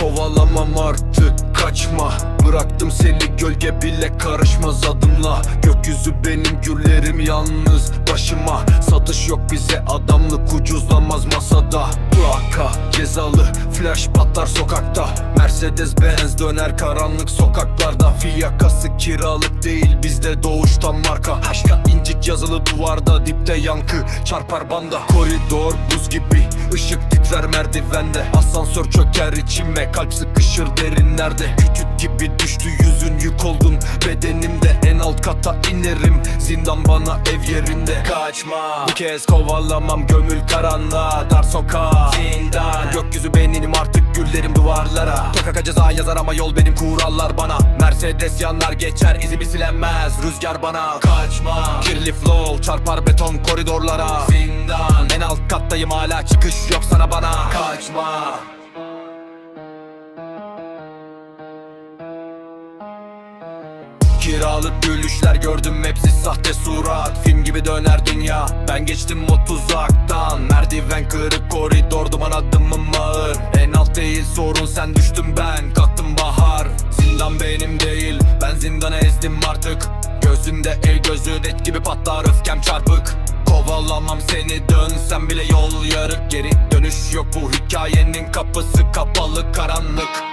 Kovalamam artık kaçma. Bıraktım seni gölge bile karışmaz adımla. Gökyüzü benim güllerim yalnız başıma. Satış yok bize adamlık ucuzlamaz masada. Plaka cezalı flash patlar sokakta. Mercedes Benz döner karanlık sokaklarda. Fiyakası kiralık değil bizde doğuştan marka. Aşka incik yazılı duvarda dipte yankı çarpar banda. Koridor buz gibi ışık titrer merdivende. Asansör çöker içime kalp sıkışır derinlerde. Küçük gibi düştü yüzün yük oldun bedenimde. En alt kata inerim zindan bana ev yerinde. Kaçma. Bu kez kovalamam gömül karanlığa Dar sokağa. Zindan. Gökyüzü benim artık güllerim duvarlara. Sokaka ceza yazar ama yol benim kurallar bana Mercedes yanar geçer izimi silenmez. Rüzgar bana kaçma. Kirli flow çarpar beton koridorlara. Zindan. En alt kattayım hala çıkış yok sana bana. Kaçma. Kiralık gülüşler gördüm hepsi sahte surat. Film gibi döner dünya. Ben geçtim o tuzaktan Merdiven kırık koridor duman adımım ağır. En alt değil sorun sen düştüm ben. Kalktım bahar Zindan benim değil. Ben zindanı ezdim artık. Gözünde el gözün et gibi patlar öfkem çarpık. Kovalamam seni dönsem bile yol yarık. Geri dönüş yok bu hikayenin kapısı kapalı karanlık